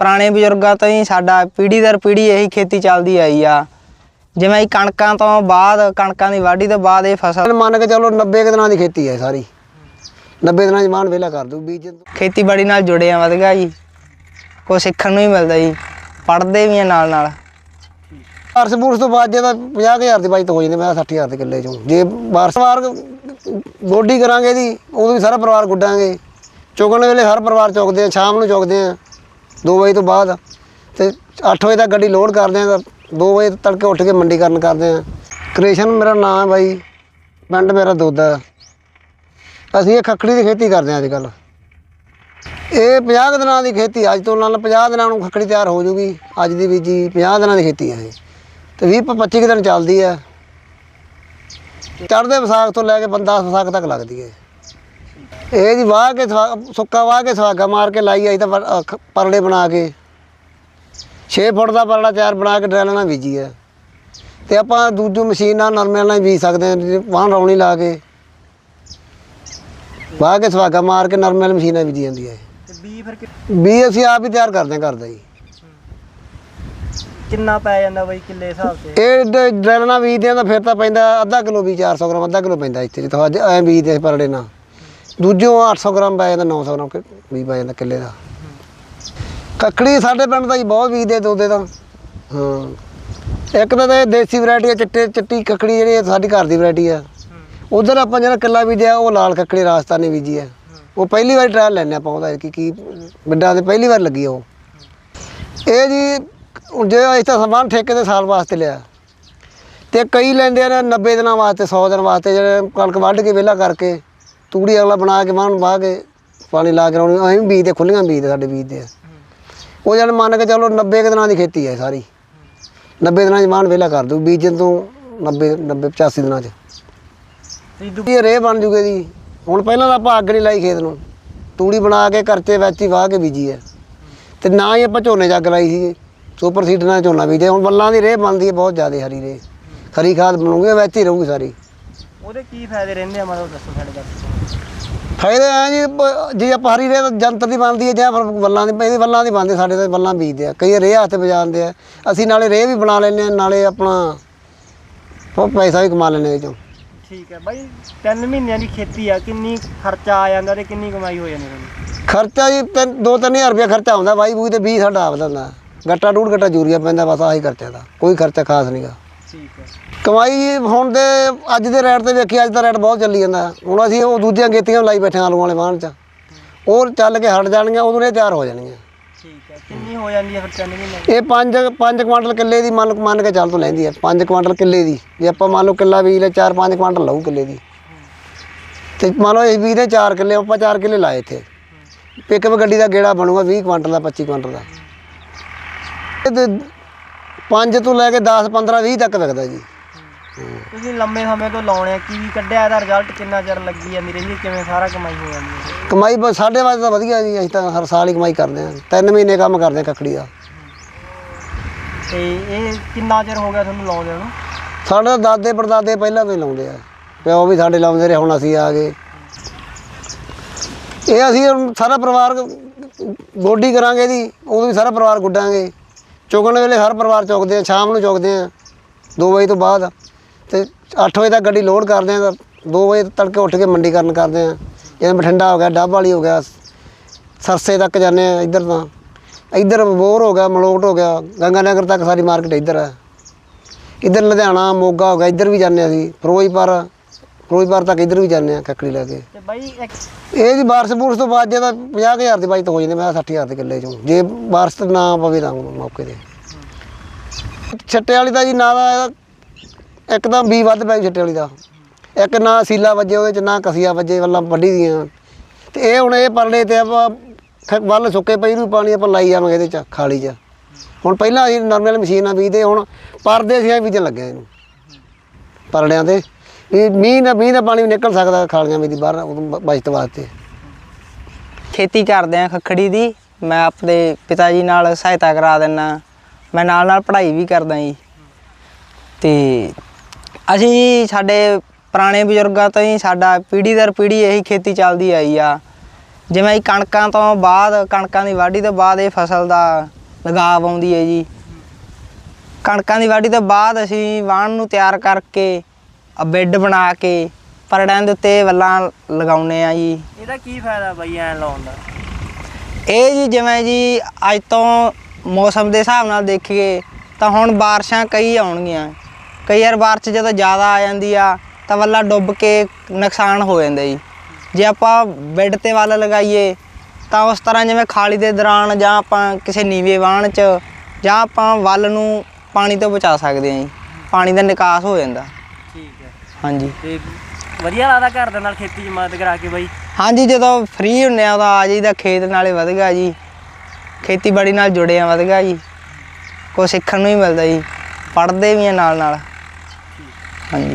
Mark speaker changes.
Speaker 1: ਪੁਰਾਣੇ ਬਜ਼ੁਰਗਾਂ ਤੋਂ ਹੀ ਸਾਡਾ ਪੀੜ੍ਹੀ ਦਰ ਪੀੜ੍ਹੀ ਇਹੀ ਖੇਤੀ ਚੱਲਦੀ ਆਈ ਆ। ਜਿਵੇਂ ਇਹ ਕਣਕਾਂ ਤੋਂ ਬਾਅਦ ਕਣਕਾਂ ਦੀ ਵਾਢੀ ਤੋਂ ਬਾਅਦ ਇਹ ਫਸਲ
Speaker 2: ਮੰਨ ਕੇ ਚਲੋ 90 ਕੁ ਦਿਨਾਂ ਦੀ ਖੇਤੀ ਹੈ ਸਾਰੀ। 90 ਦਿਨਾਂ 'ਚ ਮਾਨ ਵੇਲਾ ਕਰ ਦੂ ਬੀਜ
Speaker 1: ਖੇਤੀਬਾੜੀ ਨਾਲ ਜੁੜੇ ਆ ਵਧੀਆ ਜੀ। ਕੁਛ ਸਿੱਖਣ ਨੂੰ ਹੀ ਮਿਲਦਾ ਜੀ। ਪੜ੍ਹਦੇ ਵੀ ਆ ਨਾਲ ਨਾਲ।
Speaker 2: ਬਾਰਸ ਬੂਰਸ ਤੋਂ ਬਾਅਦ ਜੇ ਤਾਂ 50000 ਦੀ ਬਾਈ ਤਾਂ ਹੋ ਜਾਂਦੇ ਮੈਂ 60000 ਦੇ ਕਿੱਲੇ ਚੋਂ। ਜੇ ਬਾਰਸ ਵਾਰ ਗੋਡੀ ਕਰਾਂਗੇ ਦੀ ਉਦੋਂ ਵੀ ਸਾਰਾ ਪਰਿਵਾਰ ਗੁੱਡਾਂਗੇ। ਚੁਗਣ ਵੇਲੇ ਹਰ ਪਰਿਵਾਰ ਚੁਗਦੇ ਆ ਸ਼ਾਮ ਨੂੰ ਚੁਗਦੇ ਆ। 2 ਵਜੇ ਤੋਂ ਬਾਅਦ ਤੇ 8 ਵਜੇ ਤੱਕ ਗੱਡੀ ਲੋਡ ਕਰਦੇ ਆ 2 ਵਜੇ ਤੜਕੇ ਉੱਠ ਕੇ ਮੰਡੀਕਰਨ ਕਰਦੇ ਆ। ਕ੍ਰਿਸ਼ਨ ਮੇਰਾ ਨਾਮ ਹੈ ਬਾਈ, ਪਿੰਡ ਮੇਰਾ ਦੋਦਾ ਅਸੀਂ ਇਹ ਖੱਖੜੀ ਦੀ ਖੇਤੀ ਕਰਦੇ ਆ ਅੱਜ ਕੱਲ ਇਹ 50 ਕੁ ਦਿਨਾਂ ਦੀ ਖੇਤੀ ਅੱਜ ਤੋਂ ਨਾਲ 50 ਦਿਨਾਂ ਨੂੰ ਖੱਖੜੀ ਤਿਆਰ ਹੋ ਜੂਗੀ, ਅੱਜ ਦੀ ਬੀਜੀ 50 ਦਿਨਾਂ ਦੀ ਖੇਤੀ ਹੈ ਇਹ। ਤੇ 20 25 ਕੁ ਦਿਨ ਚੱਲਦੀ ਹੈ। ਚੜ੍ਹਦੇ ਵਿਸਾਖ ਤੋਂ ਲੈ ਕੇ 10 ਵਿਸਾਖ ਤੱਕ ਲੱਗਦੀ ਹੈ। ਇਹ ਜੀ ਵਾਹ ਕੇ ਸੁੱਕਾ ਵਾਹ ਕੇ ਸਵਾਗਾ ਮਾਰ ਕੇ ਲਾਈ ਆਈ ਤਾਂ ਪਰ- ਅਹ ਖ- ਪਰਲੇ ਬਣਾ ਕੇ। 6 ਫੁੱਟ ਦਾ ਪਰਲਾ ਤਿਆਰ ਬਣਾ ਕੇ ਡਰੈਲ ਨਾਲ ਬੀਜੀ ਹੈ ਤੇ ਆਪਾਂ ਦੂਜੀ ਮਸ਼ੀਨ ਨਾਲ ਨਰਮੇ ਨਾਲ ਹੀ ਬੀਜ ਸਕਦੇ ਹਾਂ ਵਾਹਣ ਰੌਣੀ ਲਾ ਕੇ। ਵਾਹ ਕੇ ਸਵਾਗਾ ਮਾਰ ਕੇ ਨਰਮੇ ਨਾਲ ਮਸ਼ੀਨ ਨਾਲ ਬੀਜੀ ਜਾਂਦੀ ਹੈ
Speaker 3: ਤੇ ਬੀ ਫਿਰ ਕਿ-
Speaker 2: ਬੀ ਅਸੀਂ ਆਪ ਹੀ ਤਿਆਰ ਕਰਦੇ ਹਾਂ ਘਰ ਦਾ ਜੀ
Speaker 3: ਕਿੰਨਾ ਪੈ ਜਾਂਦਾ ਬਾਈ ਕਿੱਲੇ ਹਿਸਾਬ ਤੇ?
Speaker 2: ਇਹ ਡ- ਡਰੈਲ ਨਾਲ ਬੀਜਦੇ ਆ ਤਾਂ ਫਿਰ ਤਾਂ ਪੈਂਦਾ ਅੱਧਾ ਕਿਲੋ ਵੀ 400 ਗ੍ਰਾਮ ਅੱਧਾ ਕਿਲੋ ਪੈਂਦਾ ਇੱਥੇ ਜਿੱਥੋਂ ਐ ਬੀਜਦੇ ਪਰੜੇ ਨਾਲ। ਦੂਜੋਂ 800 ਗ੍ਰਾਮ ਪੈ ਜਾਂਦਾ 900 ਗ੍ਰਾਮ ਕਿ- ਵੀ ਪੈ ਜਾਂਦਾ ਕਿੱਲੇ ਦਾ। ਕੱਕੜੀ ਸਾਡੇ ਪਿੰਡ ਦਾ ਜੀ ਬਹੁਤ ਬੀਜਦੇ ਦੋਦੇ ਦਾ ਹਾਂ। ਇੱਕ ਤਾਂ ਇਹ ਦੇਸੀ ਵੈਰਾਈਟੀ ਆ, ਚਿੱਟੇ, ਚਿੱਟੀ ਕੱਕੜੀ ਜਿਹੜੀ ਇਹ ਸਾਡੀ ਘਰ ਦੀ ਵੈਰਾਈਟੀ ਆ। ਉਧਰ ਆਪਾਂ ਜਿਹੜਾ ਕਿੱਲਾ ਬੀਜਿਆ, ਉਹ ਲਾਲ ਕੱਕੜੀ ਰਾਜਸਥਾਨੀ ਬੀਜੀ ਆ। ਉਹ ਪਹਿਲੀ ਵਾਰ ਟਰਾਇਲ ਲੈਣੇ ਆਪਾਂ ਉਹਦਾ, ਕਿ ਕੀ ਬਿੱਡਾਂ ਤੇ ਪਹਿਲੀ ਵਾਰ ਲੱਗੀ ਉਹ। ਇਹ ਜੀ ਜੇ ਇਸ ਤਾਂ ਸਮਾਨ ਠੇਕੇ ਦੇ ਸਾਲ ਵਾਸਤੇ ਲਿਆ। ਤੇ ਕਈ ਲੈਂਦੇ ਨੇ 90 ਦਿਨਾਂ ਵਾਸਤੇ 100 ਦਿਨ ਵਾਸਤੇ, ਜਿਹੜੇ ਕਣਕ ਵੱਢ ਕੇ ਵਿਹਲਾ ਕਰਕੇ ਤੂੜੀ ਅਗਲਾ ਬਣਾ ਕੇ ਮਾਨ ਵਾਹ ਕੇ ਪਾਣੀ ਲਾ ਕੇ ਰੌਣੀ ਐਵੇਂ ਬੀਜਦੇ ਖੁੱਲੀਆਂ ਬੀਜਦੇ ਸਾਡੇ ਬੀਜਦੇ ਆ ਉਹ ਜਣ ਮੰਨ ਕੇ ਚਲੋ 90 ਕੁ ਦਿਨਾਂ ਦੀ ਖੇਤੀ ਹੈ ਸਾਰੀ। 90 ਦਿਨਾਂ 'ਚ ਮਾਨ ਵਿਹਲਾ ਕਰ ਦੂ ਬੀਜਣ ਤੋਂ 90 90 85 ਦਿਨਾਂ 'ਚ।
Speaker 3: ਤੇ ਦੂ-
Speaker 2: ਇਹ ਰੇਹ ਬਣ ਜੂਗੇ ਜੀ ਹੁਣ ਪਹਿਲਾਂ ਤਾਂ ਆਪਾਂ ਅੱਗ ਨਹੀਂ ਲਾਈ ਖੇਤ ਨੂੰ। ਤੂੜੀ ਬਣਾ ਕੇ ਕਰਚੇ ਵਿੱਚ ਹੀ ਵਾਹ ਕੇ ਬੀਜੀ ਹੈ। ਤੇ ਨਾ ਹੀ ਆਪਾਂ ਝੋਨੇ 'ਚ ਅੱਗ ਲਾਈ ਸੀ ਸੁਪਰ ਸੀਡ ਨਾਲ ਝੋਨਾ ਬੀਜਿਆ। ਹੁਣ ਬੱਲਾਂ ਦੀ ਰੇਹ ਬਣਦੀ ਹੈ ਬਹੁਤ ਜ਼ਿਆਦਾ ਹਰੀ ਰੇਹ। ਖਰੀ ਖਾਦ ਬਣੂਗੀ ਵਿੱਚ ਹੀ ਰਹੂਗੀ ਸਾਰੀ।
Speaker 3: ਉਹਦੇ ਕੀ ਫਾਇਦੇ ਰਹਿੰਦੇ ਆ ਮਤਲਬ ਦੱਸੋ ਸਾਡੇ ਦਰਸ਼ਕਾਂ
Speaker 2: ਫਾਇਦੇ ਆ ਜੀ ਪ- ਜੇ ਆਪਾਂ ਹਰੀ ਰੇਹ ਜੰਤਰ ਦੀ ਬਣਦੀ ਹੈ ਜਾਂ ਫਿਰ ਬੱਲਾਂ ਦੀ ਇਹਦੀ ਬੱਲਾਂ ਦੀ ਬਣਦੀ ਸਾਡੇ ਤਾਂ ਬੱਲਾਂ ਬੀਜਦੇ ਆ। ਕਈ ਰੇਹ ਹੱਥ ਵਜਾਉਂਦੇ ਆ। ਅਸੀਂ ਨਾਲੇ ਰੇਹ ਵੀ ਬਣਾ ਲੈਂਦੇ ਆ ਨਾਲੇ ਆਪਣਾ ਪ- ਪੈਸਾ ਵੀ ਕਮਾ ਲੈਂਦੇ ਇਹ ਚੋਂ।
Speaker 3: ਠੀਕ ਹੈ ਬਾਈ 3 ਮਹੀਨਿਆਂ ਦੀ ਖੇਤੀ ਆ ਕਿੰਨੀ ਖਰਚਾ ਆ ਜਾਂਦਾ ਤੇ ਕਿੰਨੀ ਕਮਾਈ ਹੋ ਜਾਂਦੀ ਤੁਹਾਨੂੰ?
Speaker 2: ਖਰਚਾ ਜੀ ਤਿੰਨ 2-3000 ਰੁਪਏ ਖਰਚਾ ਆਉਂਦਾ ਬਾਈ ਬੂਈ ਤੇ 20 ਸਾਡਾ ਆਪਦਾ ਹੁੰਦਾ। ਗੱਟਾ ਡੂਢ ਗੱਟਾ ਯੂਰੀਆ ਪੈਂਦਾ ਬਸ ਆਹੀ ਖਰਚਾ ਦਾ ਕੋਈ ਖਰਚਾ ਖਾਸ ਨਹੀਂਗਾ
Speaker 3: ਠੀਕ ਹੈ।
Speaker 2: ਕਮਾਈ ਹੁਣ ਦੇ ਅੱਜ ਦੇ ਰੇਟ ਤੇ ਵੇਖੀ ਅੱਜ ਦਾ ਰੇਟ ਬਹੁਤ ਚੱਲੀ ਜਾਂਦਾ। ਹੁਣ ਅਸੀਂ ਉਹ ਦੂਜੀਆਂ ਗੇਤੀਆਂ ਲਾਈ ਬੈਠੇ ਆਲੂ ਵਾਲੇ ਵਾਹਣ 'ਚ। ਉਹ ਚੱਲ ਕੇ ਹਟ ਜਾਣਗੀਆਂ ਉਦੋਂ ਇਹ ਤਿਆਰ ਹੋ ਜਾਣਗੀਆਂ।
Speaker 3: ਠੀਕ ਹੈ ਕਿੰਨੀ ਹੋ ਜਾਂਦੀ ਹੈ ਫਿਰ 3 ਮਹੀਨੇ
Speaker 2: ਇਹ 5 5 ਕੁਆਂਟਲ ਕਿੱਲੇ ਦੀ ਮੰਨ ਮੰਨ ਕੇ ਚੱਲ ਤੋਂ ਲੈਂਦੀ ਹੈ 5 ਕੁਆਂਟਲ ਕਿੱਲੇ ਦੀ। ਜੇ ਆਪਾਂ ਮੰਨ ਲਓ ਕਿੱਲਾ ਬੀਜ ਲੈ 4-5 ਕੁਆਂਟਲ ਲਊ ਕਿੱਲੇ ਦੀ। ਤੇ ਮੰਨ ਲਓ ਇਹ ਬੀਜ ਦੇ 4 ਕਿੱਲੇ ਆਪਾਂ 4 ਕਿੱਲੇ ਲਾਏ ਇੱਥੇ। ਪਿਕਅਪ ਗੱਡੀ ਦਾ ਗੇੜਾ ਬਣੂਗਾ 20 ਕੁਆਂਟਲ ਦਾ 25 ਕੁਆਂਟਲ ਦਾ। ਇਹ 5 ਤੋਂ ਲੈ ਕੇ 10 15 20 ਤੱਕ ਵਿਕਦਾ ਜੀ।
Speaker 3: ਤੁਸੀਂ ਲੰਮੇ ਸਮੇਂ ਤੋਂ ਲਾਉਣੇ ਆ ਕੀ ਕੱਢਿਆ ਇਹਦਾ ਰਿਜ਼ਲਟ ਕਿੰਨਾ ਚਿਰ ਲੱਗੀ ਜਾਂਦੀ ਰਹਿੰਦੀ ਕਿਵੇਂ ਸਾਰਾ ਕਮਾਈ ਹੋ ਜਾਂਦੀ ਹੈ
Speaker 2: ਕਮਾਈ ਬਸ ਸਾਡੇ ਵਾਸਤੇ ਤਾਂ ਵਧੀਆ ਜੀ ਅਸੀਂ ਤਾਂ ਹਰ ਸਾਲ ਹੀ ਕਮਾਈ ਕਰਦੇ ਹਾਂ ਤਿੰਨ ਮਹੀਨੇ ਕੰਮ ਕਰਦੇ ਹਾਂ ਕੱਕੜੀ ਦਾ।
Speaker 3: ਤੇ ਇਹ ਕਿੰਨਾ ਚਿਰ ਹੋ ਗਿਆ ਤੁਹਾਨੂੰ ਲਾਉਂਦੇ ਨੂੰ?
Speaker 2: ਸਾਡੇ ਦਾਦੇ ਪੜਦਾਦੇ ਪਹਿਲਾਂ ਤੋਂ ਹੀ ਲਾਉਂਦੇ ਆ। ਪਿਓ ਵੀ ਸਾਡੇ ਲਾਉਂਦੇ ਰਹੇ ਹੁਣ ਅਸੀਂ ਆ ਗਏ। ਇਹ ਅਸੀਂ ਸਾਰਾ ਪਰਿਵਾਰ ਗੋਡੀ ਕਰਾਂਗੇ ਦੀ ਉਦੋਂ ਵੀ ਸਾਰਾ ਪਰਿਵਾਰ ਗੁੱਡਾਂਗੇ। ਚੁਗਣ ਵੇਲੇ ਹਰ ਪਰਿਵਾਰ ਚੁਗਦੇ ਆ, ਸ਼ਾਮ ਨੂੰ ਚੁਗਦੇ ਆ 2 ਵਜੇ ਤੋਂ ਬਾਅਦ। ਤੇ 8 ਵਜੇ ਤੱਕ ਗੱਡੀ ਲੋਡ ਕਰਦੇ ਆ 2 ਵਜੇ ਤੜਕੇ ਉੱਠ ਕੇ ਮੰਡੀਕਰਨ ਕਰਦੇ ਆ। ਜਿਵੇਂ ਬਠਿੰਡਾ ਹੋ ਗਿਆ ਡੱਬ ਵਾਲੀ ਹੋ ਗਿਆ, ਸਰਸੇ ਤੱਕ ਜਾਂਦੇ ਆ ਇੱਧਰ ਤਾਂ। ਇੱਧਰ ਬੋਰ ਹੋ ਗਿਆ, ਮਲੋਟ ਹੋ ਗਿਆ ਗੰਗਾ ਨਗਰ ਤੱਕ ਸਾਰੀ ਮਾਰਕੀਟ ਇੱਧਰ ਹੈ ਇੱਧਰ ਲੁਧਿਆਣਾ, ਮੋਗਾ ਹੋ ਗਿਆ, ਇੱਧਰ ਵੀ ਜਾਂਦੇ ਅਸੀਂ, ਫਿਰੋਜ਼ਪੁਰ ਫਿਰੋਜ਼ਪੁਰ ਤੱਕ ਇੱਧਰ ਵੀ ਜਾਂਦੇ ਆ ਕੱਕੜੀ ਲੈ ਕੇ।
Speaker 3: ਤੇ ਬਾਈ ਇੱਕ
Speaker 2: ਇਹ ਜੀ ਬਾਰਿਸ਼ ਬੂਰਸ਼ ਤੋਂ ਬਾਅਦ ਜੇ ਤਾਂ 50000 ਦੀ ਬਾਈ ਤਾਂ ਹੋ ਜਾਂਦੇ ਮੈਂ 60000 ਦੇ ਕਿੱਲੇ ਚੋਂ। ਜੇ ਬਾਰਿਸ਼ ਤਾਂ ਨਾ ਪਵੇ ਤਾਂ ਮੌਕੇ ਤੇ। ਛੱਟੇ ਵਾਲੀ ਦਾ ਜੀ ਨਾ ਦਾ ਇਹਦਾ ਇੱਕਦਮ ਵੀ ਵੱਧ ਪੈ ਛੱਟੇ ਵਾਲੀ ਦਾ। ਇੱਕ ਨਾ ਸੀਲਾ ਵੱਜੇ ਉਹਦੇ ਚ ਨਾ ਕਸੀਆ ਵੱਜੇ ਵੱਲਾਂ ਵੱਢੀ ਦੀਆਂ। ਤੇ ਇਹ ਹੁਣ ਇਹ ਪਰਲੇ ਤੇ ਆਪਾਂ ਵੱਲ ਸੁੱਕੇ ਪਈ ਨੂੰ ਪਾਣੀ ਆਪਾਂ ਲਾਈ ਜਾਵਾਂਗੇ ਇਹਦੇ ਚ ਖਾਲੀ ਚ। ਹੁਣ ਪਹਿਲਾਂ ਅਸੀਂ ਨਰਮਲ ਮਸ਼ੀਨ ਬੀਜਦੇ ਹੁਣ ਪਰਦੇ ਅਸੀਂ ਬੀਜਣ ਲੱਗੇ ਹਾਂ ਇਹਨੂੰ। ਪਰੜਿਆਂ ਤੇ। ਵੀ ਮੀਂਹ ਦਾ ਮੀਂਹ ਦਾ ਪਾਣੀ ਵੀ ਨਿਕਲ ਸਕਦਾ ਖਾਲੀਆਂ ਵੀ ਬਾਹਰ ਉਦੋਂ ਬਚਤ ਵਾਸਤੇ
Speaker 1: ਖੇਤੀ ਕਰਦੇ ਆ ਖੱਖੜੀ ਦੀ। ਮੈਂ ਆਪਣੇ ਪਿਤਾ ਜੀ ਨਾਲ ਸਹਾਇਤਾ ਕਰਾ ਦਿੰਨਾ। ਮੈਂ ਨਾਲ ਨਾਲ ਪੜ੍ਹਾਈ ਵੀ ਕਰਦਾ ਜੀ। ਤੇ ਅਸੀਂ ਸਾਡੇ ਪੁਰਾਣੇ ਬਜ਼ੁਰਗਾਂ ਤੋਂ ਹੀ ਸਾਡਾ ਪੀੜ੍ਹੀ ਦਰ ਪੀੜ੍ਹੀ ਇਹੀ ਖੇਤੀ ਚੱਲਦੀ ਆਈ ਆ। ਜਿਵੇਂ ਇਹ ਕਣਕਾਂ ਤੋਂ ਬਾਅਦ, ਕਣਕਾਂ ਦੀ ਵਾਢੀ ਤੋਂ ਬਾਅਦ ਇਹ ਫਸਲ ਦਾ ਲਗਾਵ ਆਉਂਦੀ ਹੈ ਜੀ। ਕਣਕਾਂ ਦੀ ਵਾਢੀ ਤੋਂ ਬਾਅਦ ਅਸੀਂ ਵਾਹਣ ਨੂੰ ਤਿਆਰ ਕਰਕੇ ਆ ਬੈੱਡ ਬਣਾ ਕੇ ਪਰੜਿਆਂ ਦੇ ਉੱਤੇ ਵੱਲਾਂ ਲਗਾਉਨੇ ਆ ਜੀ।
Speaker 3: ਇਹਦਾ ਕੀ ਫਾਇਦਾ ਬਾਈ ਐ ਲਾਉਣ ਦਾ?
Speaker 1: ਇਹ ਜੀ ਜਿਵੇਂ ਜੀ ਅੱਜ ਤੋਂ ਮੌਸਮ ਦੇ ਹਿਸਾਬ ਨਾਲ ਦੇਖੀਏ ਤਾਂ ਹੁਣ ਬਾਰਿਸ਼ਾਂ ਕਈ ਆਉਣਗੀਆਂ। ਕਈ ਵਾਰ ਬਾਰਿਸ਼ ਜਦੋਂ ਜ਼ਿਆਦਾ ਆ ਜਾਂਦੀ ਆ ਤਾਂ ਵੱਲਾ ਡੁੱਬ ਕੇ ਨੁਕਸਾਨ ਹੋ ਜਾਂਦਾ ਜੀ। ਜੇ ਆਪਾਂ ਬੈੱਡ ਤੇ ਵੱਲ ਲਗਾਈਏ ਤਾਂ ਉਸ ਤਰ੍ਹਾਂ ਜਿਵੇਂ ਖਾਲੀ ਦੇ ਦੌਰਾਨ ਜਾਂ ਆਪਾਂ ਕਿਸੇ ਨੀਵੇਂ ਵਾਹਣ 'ਚ ਜਾਂ ਆਪਾਂ ਵੱਲ ਨੂੰ ਪਾਣੀ ਤੋਂ ਬਚਾ ਸਕਦੇ ਹਾਂ ਜੀ। ਪਾਣੀ ਦਾ ਨਿਕਾਸ ਹੋ ਜਾਂਦਾ। ਹਾਂਜੀ।
Speaker 3: ਤੇ ਵਧੀਆ ਲੱਗਦਾ ਘਰ ਦੇ ਨਾਲ ਖੇਤੀ 'ਚ ਮਦਦ ਕਰਾ ਕੇ ਬਾਈ?
Speaker 1: ਹਾਂਜੀ ਜਦੋਂ ਫ੍ਰੀ ਹੁੰਨੇ ਆ ਤਾਂ ਆ ਜਾਈਦਾ ਖੇਤ ਨਾਲੇ ਵਧਗਾ ਜੀ। ਖੇਤੀਬਾੜੀ ਨਾਲ ਜੁੜੇ ਆ ਵਧਗਾ ਜੀ। ਕੁਛ ਸਿੱਖਣ ਨੂੰ ਹੀ ਮਿਲਦਾ ਜੀ। ਪੜ੍ਹਦੇ ਵੀ ਆ ਨਾਲ ਨਾਲ ਹਾਂਜੀ।